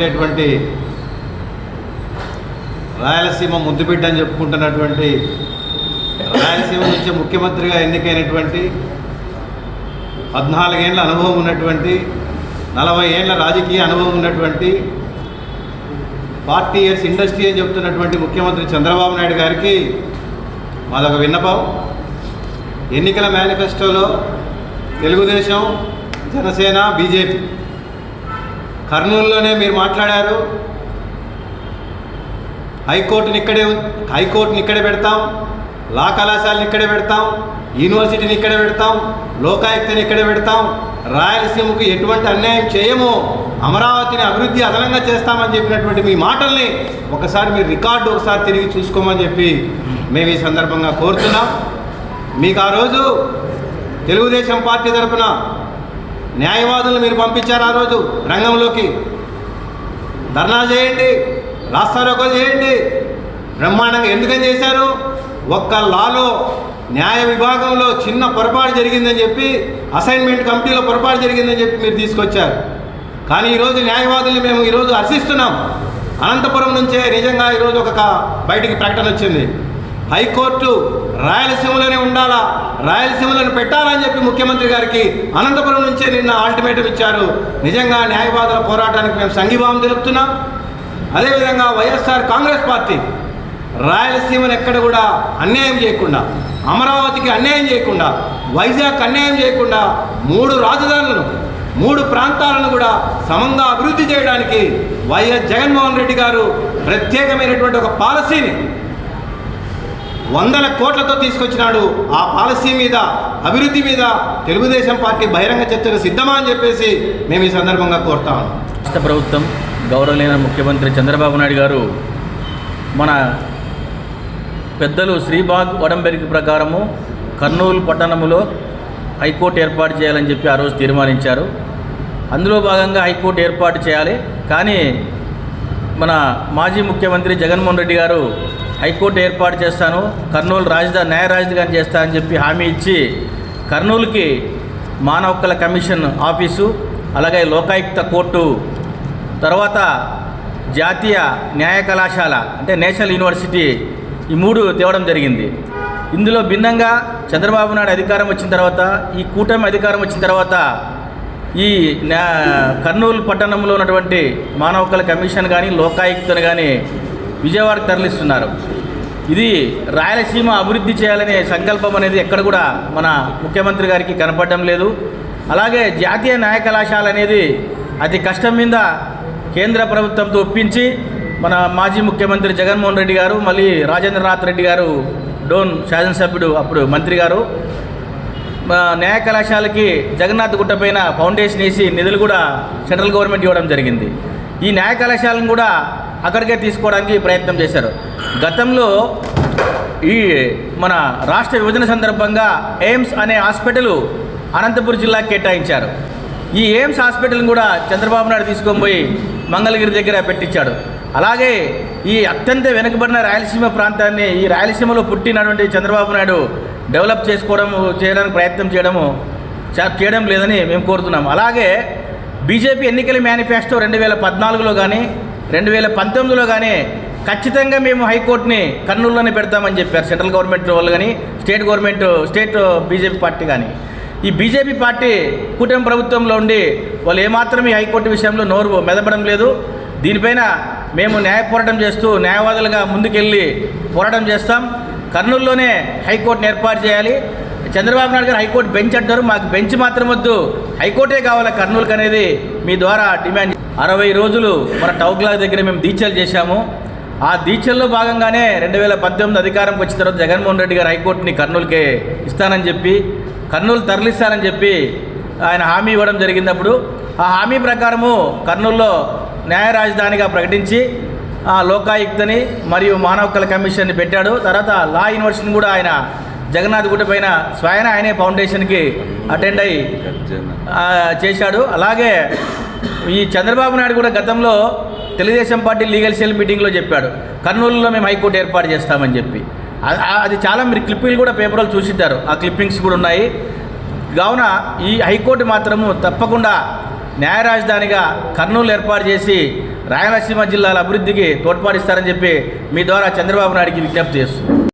పెట్టేటువంటి రాయలసీమ ముద్దుబిడ్డ అని చెప్పుకుంటున్నటువంటి రాయలసీమ నుంచి ముఖ్యమంత్రిగా ఎన్నికైనటువంటి పద్నాలుగేళ్ళ అనుభవం ఉన్నటువంటి నలభై ఏళ్ళ రాజకీయ అనుభవం ఉన్నటువంటి ఫార్టీ ఇయర్స్ ఇండస్ట్రీ అని చెప్తున్నటువంటి ముఖ్యమంత్రి చంద్రబాబు నాయుడు గారికి మాదొక విన్నపం. ఎన్నికల మేనిఫెస్టోలో తెలుగుదేశం జనసేన బీజేపీ కర్నూలులోనే మీరు మాట్లాడారు. హైకోర్టుని ఇక్కడే ఉం- హైకోర్టుని ఇక్కడే పెడతాం. లా కళాశాలని ఇక్కడే పెడతాం. యూనివర్సిటీని ఇక్కడే పెడతాం. లోకాయుక్తని ఇక్కడే పెడతాం. రాయలసీమకు ఎటువంటి అన్యాయం చేయము. అమరావతిని అభివృద్ధి అదనంగా చేస్తామని చెప్పినటువంటి మీ మాటల్ని ఒకసారి మీరు రికార్డు ఒకసారి తిరిగి చూసుకోమని చెప్పి మేము ఈ సందర్భంగా కోరుతున్నాం. మీకు ఆ రోజు తెలుగుదేశం పార్టీ తరఫున న్యాయవాదులను మీరు పంపించారు ఆ రోజు రంగంలోకి. ధర్నా చేయండి రాస్తారోకో చేయండి. బ్రహ్మాండంగా ఎందుకని చేశారు? ఒక్క లాలో న్యాయ విభాగంలో చిన్న పొరపాటు జరిగిందని చెప్పి అసైన్మెంట్ కమిటీలో పొరపాటు జరిగిందని చెప్పి మీరు తీసుకొచ్చారు. కానీ ఈరోజు న్యాయవాదుల్ని మేము ఈరోజు హర్షిస్తున్నాం అనంతపురం నుంచే నిజంగా ఈరోజు ఒక బయటికి ప్రకటన వచ్చింది. హైకోర్టు రాయలసీమలోనే ఉండాలా? రాయలసీమలను పెట్టాలని చెప్పి ముఖ్యమంత్రి గారికి అనంతపురం నుంచే నిన్న అల్టిమేటం ఇచ్చారు. నిజంగా న్యాయవాదుల పోరాటానికి మేము సంఘీభావం తెలుపుతున్నాం. అదేవిధంగా వైఎస్ఆర్ కాంగ్రెస్ పార్టీ రాయలసీమను ఎక్కడ కూడా అన్యాయం చేయకుండా అమరావతికి అన్యాయం చేయకుండా వైజాగ్ అన్యాయం చేయకుండా మూడు రాజధానులను మూడు ప్రాంతాలను కూడా సమంగా అభివృద్ధి చేయడానికి వైఎస్ జగన్మోహన్ రెడ్డి గారు ప్రత్యేకమైనటువంటి ఒక పాలసీని వందల కోట్లతో తీసుకొచ్చినాడు. ఆ పాలసీ మీద అభివృద్ధి మీద తెలుగుదేశం పార్టీ బహిరంగ చర్చకు సిద్ధమా అని చెప్పేసి మేము ఈ సందర్భంగా కోరుతాం రాష్ట్ర ప్రభుత్వం గౌరవలైన ముఖ్యమంత్రి చంద్రబాబు నాయుడు గారు మన పెద్దలు శ్రీబాగ్ వడంబెరికి ప్రకారము కర్నూలు పట్టణములో హైకోర్టు ఏర్పాటు చేయాలని చెప్పి ఆ రోజు తీర్మానించారు. అందులో భాగంగా హైకోర్టు ఏర్పాటు చేయాలి. కానీ మన మాజీ ముఖ్యమంత్రి జగన్మోహన్ రెడ్డి గారు హైకోర్టు ఏర్పాటు చేస్తాను. కర్నూలు రాజధాని న్యాయ రాజధాని చేస్తానని చెప్పి హామీ ఇచ్చి కర్నూలుకి మానవ హక్కుల కమిషన్ ఆఫీసు అలాగే లోకాయుక్త కోర్టు తర్వాత జాతీయ న్యాయ కళాశాల అంటే నేషనల్ యూనివర్సిటీ ఈ మూడు తేవడం జరిగింది. ఇందులో భిన్నంగా చంద్రబాబు నాయుడు అధికారం వచ్చిన తర్వాత ఈ కూటమి అధికారం వచ్చిన తర్వాత ఈ కర్నూలు పట్టణంలో ఉన్నటువంటి మానవ హక్కుల కమిషన్ కానీ లోకాయుక్తను కానీ విజయవాడకు తరలిస్తున్నారు. ఇది రాయలసీమ అభివృద్ధి చేయాలనే సంకల్పం అనేది ఎక్కడ కూడా మన ముఖ్యమంత్రి గారికి కనపడడం లేదు. అలాగే జాతీయ న్యాయ కళాశాల అనేది అతి కష్టం మీద కేంద్ర ప్రభుత్వంతో ఒప్పించి మన మాజీ ముఖ్యమంత్రి జగన్మోహన్ రెడ్డి గారు మళ్ళీ రాజేంద్రనాథ్ రెడ్డి గారు డోన్ శాసనసభ్యుడు అప్పుడు మంత్రి గారు న్యాయ కళాశాలకి జగన్నాథ్ గుట్ట పైన ఫౌండేషన్ వేసి నిధులు కూడా సెంట్రల్ గవర్నమెంట్ ఇవ్వడం జరిగింది. ఈ న్యాయ కళాశాలను కూడా అక్కడికే తీసుకోవడానికి ప్రయత్నం చేశారు. గతంలో ఈ మన రాష్ట్ర విభజన సందర్భంగా ఎయిమ్స్ అనే హాస్పిటల్ అనంతపురం జిల్లా కేటాయించారు. ఈ ఎయిమ్స్ హాస్పిటల్ని కూడా చంద్రబాబు నాయుడు తీసుకొని పోయి మంగళగిరి దగ్గర పెట్టించాడు. అలాగే ఈ అత్యంత వెనుకబడిన రాయలసీమ ప్రాంతాన్ని ఈ రాయలసీమలో పుట్టినటువంటి చంద్రబాబు నాయుడు డెవలప్ చేసుకోవడం చేయడానికి ప్రయత్నం చేయడము చేయడం లేదని మేము కోరుతున్నాం అలాగే బీజేపీ ఎన్నికల మేనిఫెస్టో రెండు వేల పద్నాలుగులో కానీ రెండు వేల పంతొమ్మిదిలో కానీ ఖచ్చితంగా మేము హైకోర్టుని కర్నూలులోనే పెడతామని చెప్పారు. సెంట్రల్ గవర్నమెంట్ వాళ్ళు కానీ state government state BJP party కానీ ఈ బీజేపీ పార్టీ కూటమి ప్రభుత్వంలో ఉండి వాళ్ళు ఏమాత్రం ఈ హైకోర్టు విషయంలో నోరు మెదపడం లేదు. దీనిపైన మేము న్యాయ పోరాటం చేస్తూ న్యాయవాదులుగా ముందుకెళ్ళి పోరాటం చేస్తాం. కర్నూలులోనే హైకోర్టును ఏర్పాటు చేయాలి. చంద్రబాబు నాయుడు గారు హైకోర్టు బెంచ్ అంటారు. మాకు బెంచ్ మాత్రం వద్దు. హైకోర్టే కావాలి కర్నూలుకి అనేది మీ ద్వారా డిమాండ్. అరవై రోజులు మన టౌక్లా దగ్గర మేము దీక్షలు చేశాము. ఆ దీక్షల్లో భాగంగానే రెండు వేల పంతొమ్మిది అధికారంకి వచ్చిన తర్వాత జగన్మోహన్ రెడ్డి గారు హైకోర్టుని కర్నూలుకే ఇస్తానని చెప్పి కర్నూలు తరలిస్తానని చెప్పి ఆయన హామీ ఇవ్వడం జరిగినప్పుడు ఆ హామీ ప్రకారము కర్నూలులో న్యాయ రాజధానిగా ప్రకటించి లోకాయుక్తని మరియు మానవ హక్కుల కమిషన్ని పెట్టాడు. తర్వాత లా యూనివర్సిటీని కూడా ఆయన జగన్నాథ్ గుట్ట పైన స్వయం ఆయనే ఫౌండేషన్కి అటెండ్ అయ్యి చేశాడు. అలాగే ఈ చంద్రబాబు నాయుడు కూడా గతంలో తెలుగుదేశం పార్టీ లీగల్ సెల్ మీటింగ్లో చెప్పాడు కర్నూలులో మేము హైకోర్టు ఏర్పాటు చేస్తామని చెప్పి. అది చాలా మీరు క్లిప్పింగ్లు కూడా పేపర్లో చూసిద్దారు. ఆ క్లిప్పింగ్స్ కూడా ఉన్నాయి. కావున ఈ హైకోర్టు మాత్రము తప్పకుండా న్యాయ రాజధానిగా కర్నూలు ఏర్పాటు చేసి రాయలసీమ జిల్లాల అభివృద్ధికి తోడ్పాటిస్తారని చెప్పి మీ ద్వారా చంద్రబాబు నాయుడికి విజ్ఞప్తి చేస్తుంది